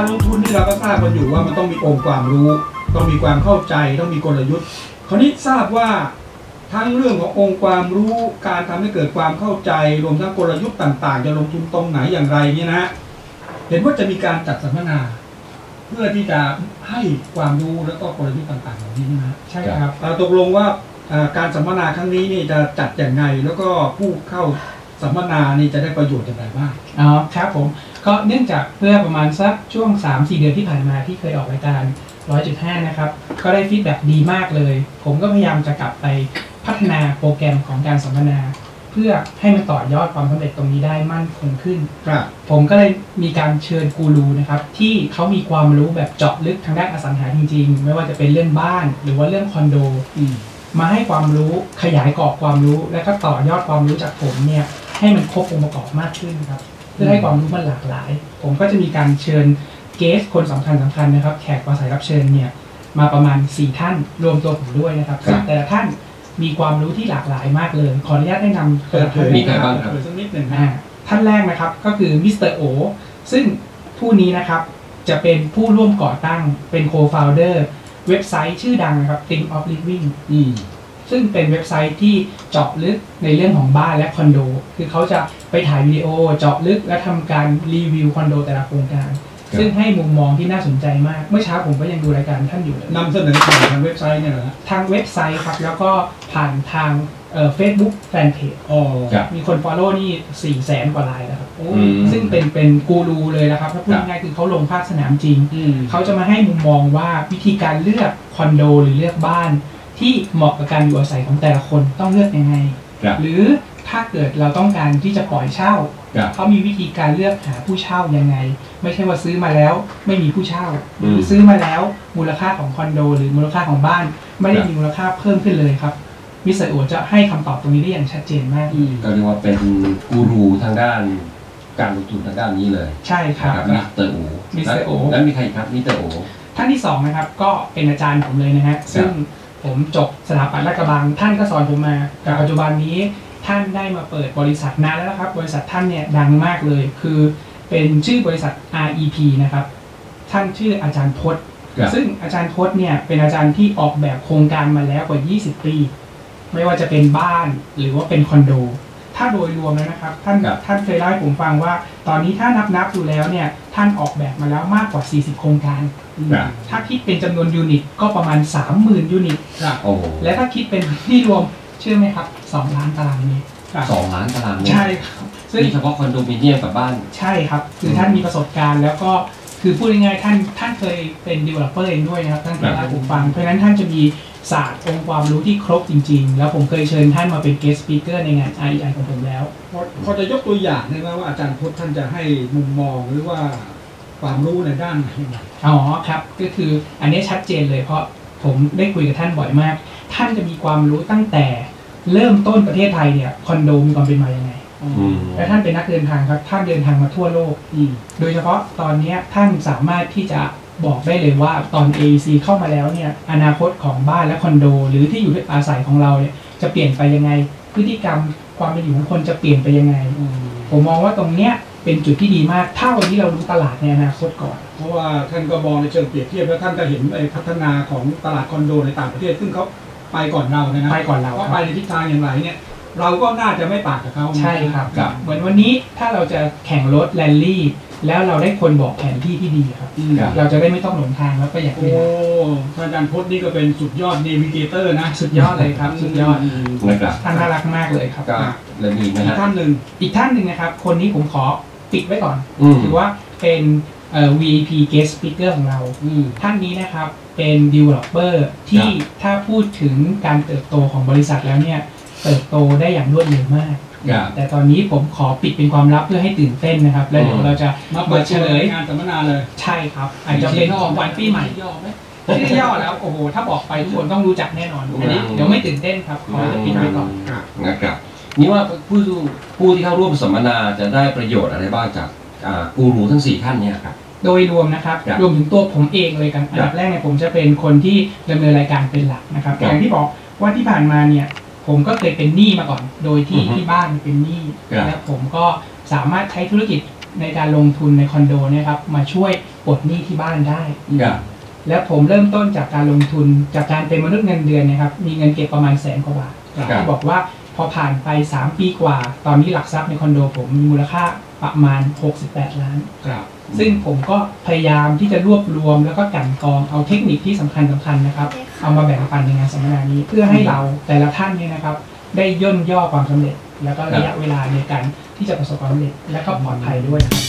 การลงทุนนี่เราก็ทราบกันอยู่ว่ามันต้องมีองค์ความรู้ ต้องมีความเข้าใจต้องมีกลยุทธ์คราวนี้ทราบว่าทั้งเรื่องขององค์ความรู้การทำให้เกิดความเข้าใจรวมทั้งกลยุทธ์ต่าง ๆ จะลงทุนตรงไหนอย่างไรเนี่ยนะเห็นว่าจะมีการจัดสัมมนา เพื่อที่จะให้ความรู้แล้วก็กลยุทธ์ต่างๆเหล่านี้นะใช่ครับเอ่อตกลงว่าเอ่อการสัมมนาครั้งนี้นี่จะจัดอย่างไงแล้วก็ผู้เข้าสัมมนานี่จะได้ประโยชน์อย่างไรบ้างอ๋อครับผม ก็เนื่องจากเพื่อประมาณสักช่วง 3-4 เดือนที่ผ่านมาที่เคยออกรายการ 100.5 นะครับ ก็ได้ฟีดแบ็กดีมากเลย ผมก็พยายามจะกลับไปพัฒนาโปรแกรมของการสัมมนา เพื่อให้มันต่อยอดความสำเร็จตรงนี้ได้มั่นคงขึ้น ครับ ผมก็เลยมีการเชิญกูรูนะครับที่เขามีความรู้แบบเจาะลึกทางด้านอสังหาจริงๆ ไม่ว่าจะเป็นเรื่องบ้านหรือว่าเรื่องคอนโด อืม มาให้ความรู้ขยายกรอบความรู้ และก็ต่อยอดความรู้จากผมเนี่ยให้มันครบองค์ประกอบมากขึ้นครับเพื่อให้ความรู้มันหลากหลาย ผมก็จะมีการเชิญเกสคนสำคัญสำคัญนะครับ แขกมาสายรับเชิญเนี่ยมาประมาณ 4 ท่านรวมตัวผมด้วยนะครับครับ แต่ละท่านมีความรู้ที่หลากหลายมากเลย ขออนุญาตแนะนำเปิดเผยมีใครบ้างครับเปิดสักนิดหนึ่งนะอ่าท่านแรกนะครับก็คือมิสเตอร์โอซึ่งผู้นี้นะครับจะเป็นผู้ร่วมก่อตั้งเป็นโคฟ o u เดอร์เว็บไซต์ชื่อดังนะครับ Think of Living อืม ซึ่งเป็นเว็บไซต์ที่เจาะลึกในเรื่องของบ้านและคอนโด คือเขาจะไปถ่ายวิดีโอเจาะลึกและทำการรีวิวคอนโดแต่ละโครงการครับซึ่งให้มุมมองที่น่าสนใจมาก เมื่อเช้าผมก็ยังดูรายการท่านอยู่เลยนำเสนอผ่านทางเว็บไซต์เนี่ยเหรอฮะทางเว็บไซต์ครับ แล้วก็ผ่านทางเฟซบุ๊กแฟนเพจอ๋อครับมีคน Follow นี่4ี่แสนกว่าไลน์แล้วครับโอ้อืมซึ่งเป็นเป็นกูรูเลยนะครับ ถ้าพูดครับง่ายๆคือเขาลงภาคสนามจริงอืมเขาจะมาให้มุมมองว่าวิธีการเลือกคอนโดหรือเลือกบ้าน ที่เหมาะกับการอยู่อาศัยของแต่ละคนต้องเลือกยังไงครับหรือถ้าเกิดเราต้องการที่จะปล่อยเช่าครับเขามีวิธีการเลือกหาผู้เช่ายังไง ไม่ใช่ว่าซื้อมาแล้วไม่มีผู้เช่าอืมหรือซื้อมาแล้วมูลค่าของคอนโด หรือมูลค่าของบ้าน ไม่ได้ครับมีมูลค่าเพิ่มขึ้นเลยครับมิสเตอร์โอจะให้คำตอบตรงนี้ได้อย่างชัดเจนมากอืมก็เรียกว่าเป็นกูรูทางด้านการลงทุนทางด้านนี้เลย ใช่ครับนะมิสเตอร์โอมิสเตอร์โอแล้วมีใครอีกครับมิสเตอร์โอท่านที่สองนะครับก็เป็นอาจารย์ผมเลยนะฮะซึ่ง ผมจบสถาปัตย์ลาดกระบัง ท่านก็สอนผมมาแต่ปัจจุบันนี้ท่านได้มาเปิดบริษัทนานแล้วนะครับ บริษัทท่านเนี่ยดังมากเลย คือเป็นชื่อบริษัท REP นะครับ ท่านชื่ออาจารย์พจน์ครับซึ่งอาจารย์พจน์เนี่ยเป็นอาจารย์ที่ออกแบบโครงการมาแล้วกว่า 20 ปี ไม่ว่าจะเป็นบ้านหรือว่าเป็นคอนโด ถ้าโดยรวมแล้วนะครับ ท่านครับท่านเคยเล่าให้ผมฟังว่า ตอนนี้ถ้านับนับดูแล้วเนี่ย ท่านออกแบบมาแล้วมากกว่า 40 โครงการ ครับ ถ้าคิดเป็นจำนวนยูนิตก็ประมาณ 30,000 ยูนิตครับโอ้โหและถ้าคิดเป็นที่รวมเชื่อไหมครับ 2 ล้านตารางเมตรครับสองล้านตารางเมตรใช่ครับซึ่ง นี่เฉพาะคอนโดมิเนียมกับบ้าน ใช่ครับ คือมท่านมีประสบการณ์แล้วก็ คือพูดง่ายๆท่านท่านเคยเป็น developer เองด้วยนะครับท่านเคยเล่าให้ผมฟัง เพราะฉะนั้นท่านจะมีศาสตร์องค์ความรู้ที่ครบจริง ๆ แล้วผมเคยเชิญท่านมาเป็น guest speaker ในงาน REI ของผมแล้ว พอพอจะยกตัวอย่างได้ไหมว่าอาจารย์พจน์ท่านจะให้มุมมองหรือว่าความรู้ในด้านไหนยังไงอ๋อครับก็คืออันนี้ชัดเจนเลยเพราะผมได้คุยกับท่านบ่อยมาก ท่านจะมีความรู้ตั้งแต่เริ่มต้นประเทศไทยเนี่ยคอนโดมีความเป็นมายังไงอืม และท่านเป็นนักเดินทางครับ ท่านเดินทางมาทั่วโลกอืมโดยเฉพาะตอนเนี้ยท่านสามารถที่จะบอกได้เลยว่าตอน AEC เข้ามาแล้วเนี่ยอนาคตของบ้านและคอนโด หรือที่อยู่อาศัยของเราเนี่ยจะเปลี่ยนไปยังไง พฤติกรรมความเป็นอยู่ของคนจะเปลี่ยนไปยังไงอืมผมมองว่าตรงเนี้ยเป็นจุดที่ดีมาก ถ้าวันนี้เรารู้ตลาดในอนาคตก่อน เพราะว่าท่านก็มองในเชิงเปรียบเทียบแล้วท่านก็เห็นไอ้พัฒนาของตลาดคอนโดในต่างประเทศซึ่งเขาไปก่อนเรานะนะไปก่อนเราว่าไปในทิศทางอย่างไรเนี่ย เราก็น่าจะไม่ต่างกับเขาใช่ครับครับ เหมือนวันนี้ถ้าเราจะแข่งรถแรลลี่ แล้วเราได้คนบอกแผนที่ที่ดีครับอืมครับเราจะได้ไม่ต้องหลงทางแล้วประหยัดเวโอ้ลาอาจารย์พจน์นี่ก็เป็นสุดยอดเนวิเกเตอร์นะ สุดยอดเลยครับ สุดยอดมนะครับท่านน่ารักมากเลยครับก็แล้วมีไหมอีกฮะท่านหนึ่งอีกท่านหนึ่งนะครับ คนนี้ผมขอปิดไว้ก่อนอืมถือว่าเป็นเอ่อ VIP guest speaker ของเราอืมท่านนี้นะครับเป็น developer ที่ถ้าพูดถึงการเติบโตของบริษัทแล้วเนี่ย เติบโตได้อย่างรวดเร็วมาก ครับ แต่ตอนนี้ผมขอปิดเป็นความลับเพื่อให้ตื่นเต้นนะครับ แล้วเดี๋ยวเราจะมาเปิดเฉลยงานสัมมนาเลยใช่ครับ อาจจะเป็นของวันปีใหม่ย่อไหมชื่อย่อแล้วโอ้โหถ้าบอกไปทุกคนต้องรู้จักแน่นอนอันนี้อืมเดี๋ยวไม่ตื่นเต้นครับขอจะปิดไว้ก่อนครับนะครับนี่ว่าผู้ผู้ที่เข้าร่วมสัมมนาจะได้ประโยชน์อะไรบ้างจากอ่ากูรูทั้งสี่ท่านเนี่ยครับ โดยรวมนะครับครับรวมถึงตัวผมเองเลยกันอันดับแรกเนี่ยผมจะเป็นคนที่ดำเนินรายการเป็นหลักนะครับครับ อย่างที่บอกว่าที่ผ่านมาเนี่ย ผมก็เคยเป็นหนี้มาก่อน โดยที่อือฮึที่บ้านเป็นหนี้ครับ และผมก็สามารถใช้ธุรกิจในการลงทุนในคอนโดเนะครับ มาช่วยปลดหนี้ที่บ้านได้ ครับ แล้วผมเริ่มต้นจากการลงทุนจากการเป็นมนุษย์เงินเดือนเนะครับ มีเงินเก็บประมาณแสนกว่าบาทครับครับ ที่บอกว่าพอผ่านไป 3 ปีกว่า ตอนนี้หลักทรัพย์ในคอนโดผมมีมูลค่าประมาณ 68 ล้าน ครับซึ่งผมก็พยายามที่จะรวบรวมแล้วก็กลั่นกรองเอาเทคนิคที่สำคัญสคัญๆนะครับ เเอามาแบ่งปันในงานสัมมนานี้เพื่อให้เราแต่ละท่านเนี่ยนะครับ ได้ย่นย่อความสำเร็จ แล้วก็ระยะเวลาในการที่จะประสบความสำเร็จและก็ปลอดภัยด้วยครับ